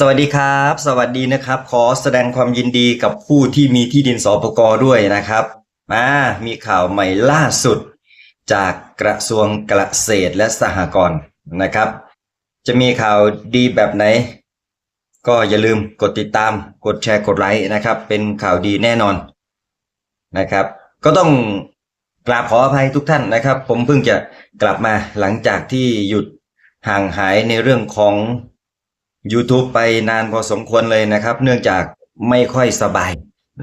สวัสดีครับ สวัสดีนะครับ ขอแสดงความยินดีกับผู้ที่มีที่ดินสปกด้วยนะครับมามีข่าวใหม่ล่าสุด จากกระทรวงเกษตรและสหกรณ์นะครับ จะมีข่าวดีแบบไหน ก็อย่าลืมกดติดตามกดแชร์กดไลค์นะครับ เป็นข่าวดีแน่นอนนะครับ ก็ต้องกราบขออภัยทุกท่านนะครับ ผมเพิ่งจะกลับมาหลังจากที่หยุดห่างหายในเรื่องของ YouTube ไปนานพอสมควรเลยนะครับ เนื่องจากไม่ค่อยสบาย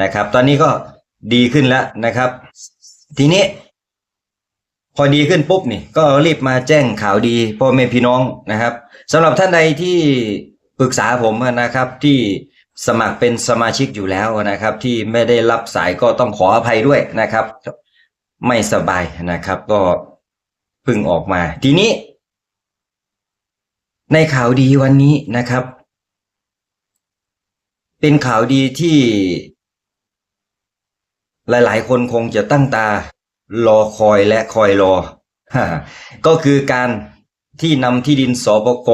นะครับ ตอนนี้ก็ดีขึ้นแล้วนะครับ ทีนี้ พอดีขึ้นปุ๊บนี่ ก็รีบมาแจ้งข่าวดีพ่อแม่พี่น้องนะครับสำหรับท่านใดที่ปรึกษาผมนะครับที่สมัครเป็นสมาชิกอยู่แล้วนะครับ ที่ไม่ได้รับสายก็ต้องขออภัยด้วยนะครับ ไม่สบายนะครับ ก็เพิ่งออกมา ทีนี้ ในข่าวดีวันนี้นะครับ เป็นข่าวดีที่ หลาย ๆ คนคงจะตั้งตารอคอยและคอยรอ ก็คือการที่นำที่ดินสปก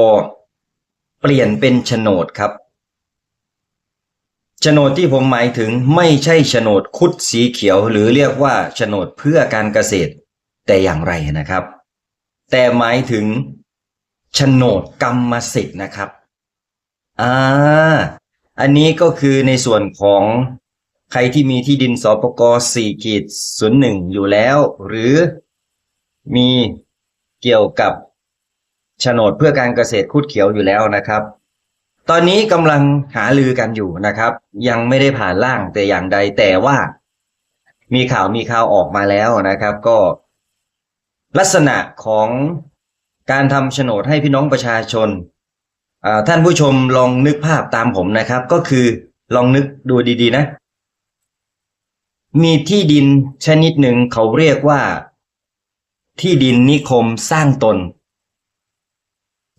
เปลี่ยนเป็นโฉนดครับโฉนดที่ผมหมายถึงไม่ใช่โฉนดคุดสีเขียว หรือเรียกว่าโฉนดเพื่อการเกษตร แต่อย่างไรนะครับ แต่หมายถึง โฉนดกรรมสิทธิ์นะครับ อ่า อันนี้ก็คือในส่วนของใครที่มีที่ดินสปก4ขีด01อยู่แล้ว หรือมีเกี่ยวกับโฉนดเพื่อการเกษตรคุดเขียวอยู่แล้วนะครับ ตอนนี้กำลังหาลือกันอยู่นะครับ ยังไม่ได้ผ่านร่างแต่อย่างใดแต่ว่า มีข่าวมีข่าวออกมาแล้วนะครับ ก็ลักษณะของ การทำโฉนดให้พี่น้องประชาชน ท่านผู้ชมลองนึกภาพตามผมนะครับ ก็คือลองนึกดูดีๆนะ มีที่ดินชนิดหนึ่งเขาเรียกว่า ที่ดินนิคมสร้างตน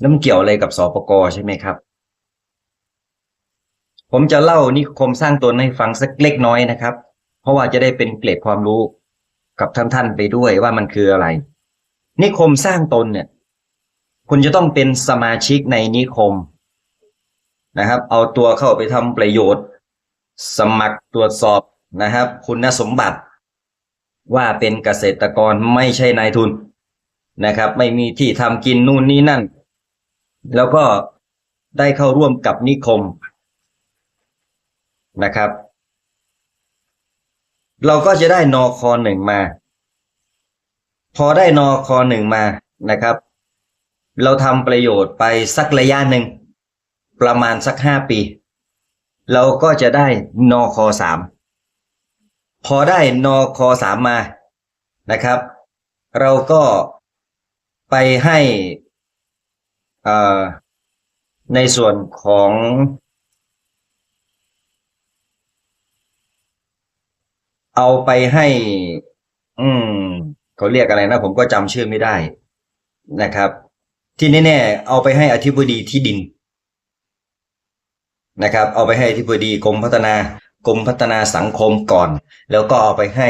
น้ำเกี่ยวอะไรกับสปกใช่ไหมครับ ผมจะเล่านิคมสร้างตนให้ฟังสักเล็กน้อยนะครับ เพราะว่าจะได้เป็นเกร็ดความรู้กับท่านท่านๆไปด้วยว่ามันคืออะไร นิคมสร้างตนเนี่ย คุณจะต้องเป็นสมาชิกในนิคมนะครับ เอาตัวเข้าไปทำประโยชน์ สมัครตรวจสอบนะครับ คุณสมบัติ ว่าเป็นเกษตรกรไม่ใช่นายทุนนะครับ ไม่มีที่ทำกินนู่นนี่นั่น แล้วก็ได้เข้าร่วมกับนิคมนะครับ เราก็จะได้นอคอหนึ่งมา พอได้นอคอหนึ่งมานะครับ เราทำประโยชน์ไปสักระยะหนึ่ง ประมาณสักห้าปี เราก็จะได้นอคอสามพอได้นอคอสามมานะครับ เราก็ไปให้อ่าในส่วนของเอาไปให้ อืม เขาเรียกอะไรนะ ผมก็จำชื่อไม่ได้นะครับ ที่แน่ๆเอาไปให้อธิบดีที่ดินนะครับ เอาไปให้อธิบดีกรมพัฒนากรมพัฒนาสังคมก่อน แล้วก็เอาไปให้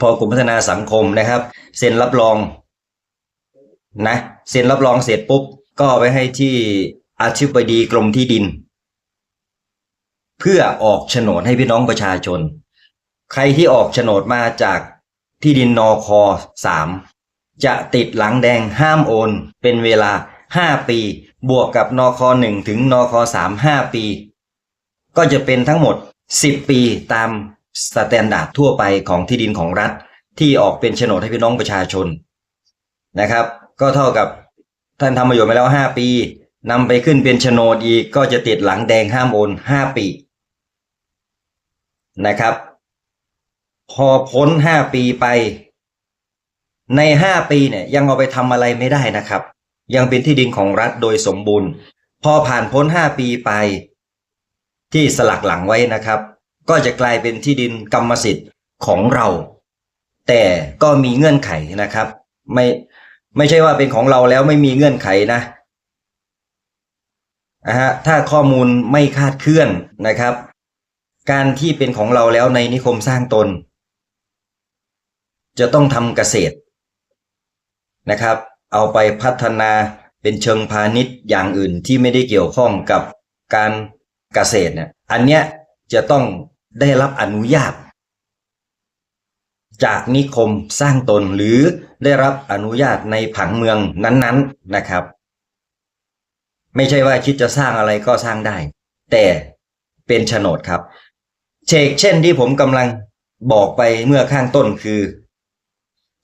พอกรมพัฒนาสังคมนะครับ เซ็นรับรองนะเซ็นรับรองเสร็จปุ๊บก็เอาไปให้ที่อธิบดีกรมที่ดิน เพื่อออกโฉนดให้พี่น้องประชาชน ใครที่ออกโฉนดมาจากที่ดินนอคอสาม จะติดหลังแดงห้ามโอน เป็นเวลาห้าปี บวกกับนอคอหนึ่งถึงนอคอสามห้าปี ก็จะเป็นทั้งหมดสิบปีตามสแตนดาร์ดทั่วไปของที่ดินของรัฐ ที่ออกเป็นโฉนดให้พี่น้องประชาชนนะครับ ก็เท่ากับท่านทำประโยชน์มาแล้วห้าปีนำไปขึ้นเป็นโฉนดอีกก็จะติดหลังแดงห้ามโอนห้าปี นะครับ พอพ้นห้าปีไป ในห้าปีเนี่ยยังเอาไปทำอะไรไม่ได้นะครับ ยังเป็นที่ดินของรัฐโดยสมบูรณ์ พอผ่านพ้นห้าปีไป ที่สลักหลังไว้นะครับ ก็จะกลายเป็นที่ดินกรรมสิทธิ์ของเรา แต่ก็มีเงื่อนไขนะครับ ไม่ไม่ใช่ว่าเป็นของเราแล้วไม่มีเงื่อนไขนะนะฮะถ้าข้อมูลไม่คาดเคลื่อนนะครับ การที่เป็นของเราแล้วในนิคมสร้างตน จะต้องทำเกษตร นะครับ เอาไปพัฒนาเป็นเชิงพาณิชย์อย่างอื่นที่ไม่ได้เกี่ยวข้องกับการเกษตรเนี่ยอันเนี้ยจะต้องได้รับอนุญาต จากนิคมสร้างตนหรือได้รับอนุญาตในผังเมืองนั้นๆนะครับ ไม่ใช่ว่าคิดจะสร้างอะไรก็สร้างได้ แต่เป็นโฉนดครับเชกเช่นที่ผมกำลังบอกไปเมื่อข้างต้นคือ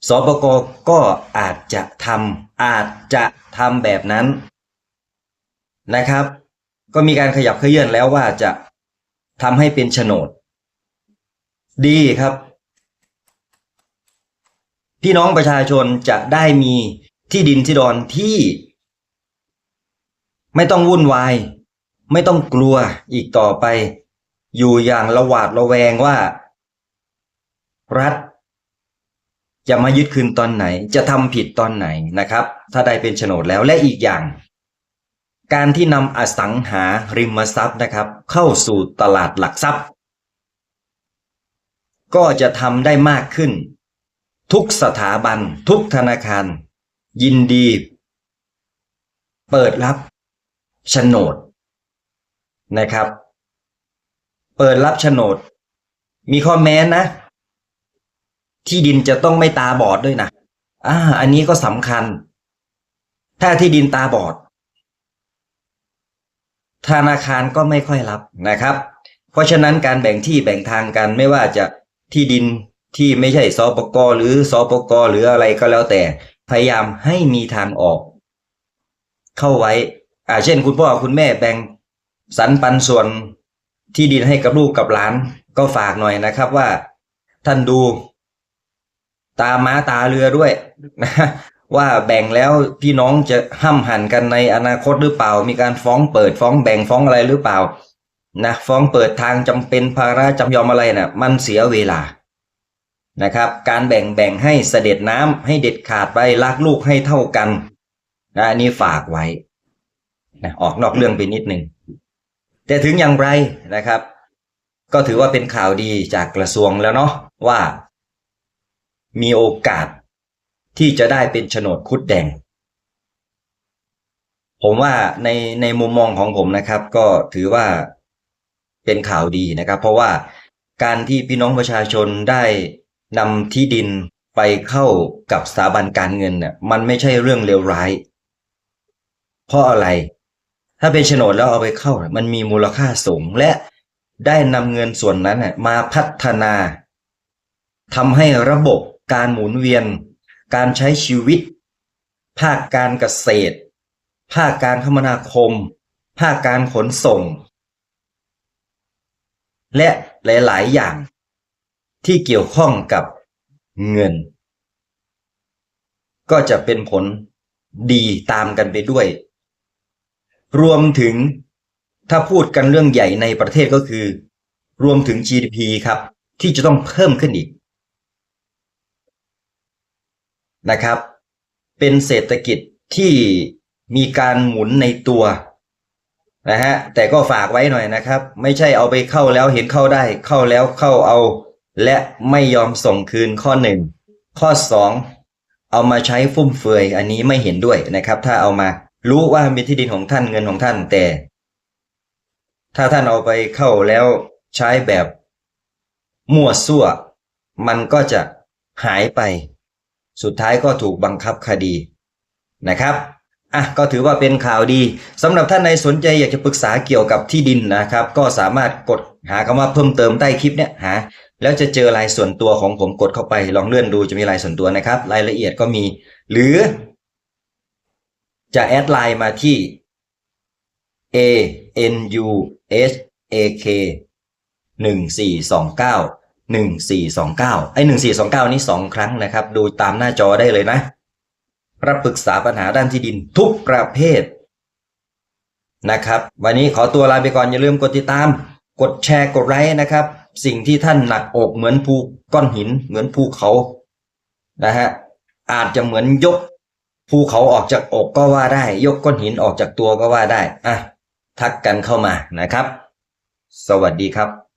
สปกก็อาจจะทำอาจจะทำแบบนั้นนะครับ ก็มีการขยับเขยื่อนแล้วว่าจะทำให้เป็นโฉนด ดีครับ พี่น้องประชาชนจะได้มีที่ดินที่ดอนที่ ไม่ต้องวุ่นวาย ไม่ต้องกลัวอีกต่อไป อยู่อย่างระหวาดระแวงว่า รัฐ จะมายึดคืนตอนไหน จะทำผิดตอนไหนนะครับ ถ้าได้เป็นโฉนดแล้วและอีกอย่าง การที่นำอสังหาริมทรัพย์นะครับ เข้าสู่ตลาดหลักทรัพย์ ก็จะทำได้มากขึ้น ทุกสถาบัน ทุกธนาคาร ยินดี เปิดรับโฉนดนะครับ เปิดรับโฉนด มีข้อแม้นะ ที่ดินจะต้องไม่ตาบอดด้วยนะอ่า อันนี้ก็สำคัญ ถ้าที่ดินตาบอด ธนาคารก็ไม่ค่อยรับนะครับ เพราะฉะนั้นการแบ่งที่แบ่งทางกันไม่ว่าจะที่ดินที่ไม่ใช่สปกหรือสปกหรืออะไรก็แล้วแต่ พยายามให้มีทางออก เข้าไว้ อ่า เช่น คุณพ่อคุณแม่แบ่งสรรปันส่วนที่ดินให้กับลูกกับหลาน ก็ฝากหน่อยนะครับว่า ท่านดู ตาม้าตาเรือด้วยนะว่าแบ่งแล้วพี่น้องจะห้ำหันกันในอนาคตหรือเปล่า มีการฟ้องเปิดฟ้องแบ่งฟ้องอะไรหรือเปล่านะฟ้องเปิดทางจำเป็นภาระจำยอมอะไรนะ่ะ มันเสียเวลานะครับ การแบ่งแบ่งให้เสด็จน้ำให้เด็ดขาดไปรักลูกให้เท่ากันนะอันนี้ฝากไว้นะออกนอกเรื่องไปนิดหนึ่งแต่ถึงอย่างไรนะครับ ก็ถือว่าเป็นข่าวดีจากกระทรวงแล้วเนาะว่า มีโอกาสที่จะได้เป็นโฉนดคุดแดง ผมว่าในในมุมมองของผมนะครับ ก็ถือว่าเป็นข่าวดีนะครับ เพราะว่าการที่พี่น้องประชาชนได้นำที่ดินไปเข้ากับสถาบันการเงินเนี่ยมันไม่ใช่เรื่องเลวร้าย เพราะอะไร ถ้าเป็นโฉนดแล้วเอาไปเข้า มันมีมูลค่าสูงและได้นำเงินส่วนนั้นมาพัฒนาทำให้ระบบ การหมุนเวียน การใช้ชีวิต ภาคการเกษตร ภาคการคมนาคม ภาคการขนส่ง และหลาย ๆ อย่างที่เกี่ยวข้องกับเงิน ก็จะเป็นผลดีตามกันไปด้วย รวมถึงถ้าพูดกันเรื่องใหญ่ในประเทศก็คือ รวมถึง GDP ครับ ที่จะต้องเพิ่มขึ้นอีก นะครับ เป็นเศรษฐกิจที่มีการหมุนในตัวนะฮะแต่ก็ฝากไว้หน่อยนะครับ ไม่ใช่เอาไปเข้าแล้วเห็นเข้าได้ เข้าแล้วเข้าเอา และไม่ยอมส่งคืนข้อหนึ่งข้อสองเอามาใช้ฟุ่มเฟือยอันนี้ไม่เห็นด้วยนะครับ ถ้าเอามารู้ว่าเป็นที่ดินของท่านเงินของท่านแต่ ถ้าท่านเอาไปเข้าแล้วใช้แบบมั่วซั่ว มันก็จะหายไป สุดท้ายก็ถูกบังคับคดีนะครับอะก็ถือว่าเป็นข่าวดีสำหรับท่านใดสนใจอยากจะปรึกษาเกี่ยวกับที่ดินนะครับ ก็สามารถกดหาคำว่าเพิ่มเติมใต้คลิปเนี่ยหาแล้วจะเจอรายส่วนตัวของผมกดเข้าไป ลองเลื่อนดูจะมีรายส่วนตัวนะครับ รายละเอียดก็มี หรือ จะแอดไลน์มาที่ a n u s a k ห นึ่งสี่สองเก้าหนึ่งสี่สองเก้าไอหนึ่งสี่สองเก้านี้สองครั้งนะครับ ดูตามหน้าจอได้เลยนะ รับปรึกษาปัญหาด้านที่ดินทุกประเภทนะครับ วันนี้ขอตัวลาไปก่อนอย่าลืมกดติดตาม กดแชร์กดไลค์นะครับ สิ่งที่ท่านหนักอกเหมือนภูก้อนหิน เหมือนภูเขานะฮะอาจจะเหมือนยกภูเขาออกจากอกก็ว่าได้ ยกก้อนหินออกจากตัวก็ว่าได้อะทักกันเข้ามานะครับ สวัสดีครับ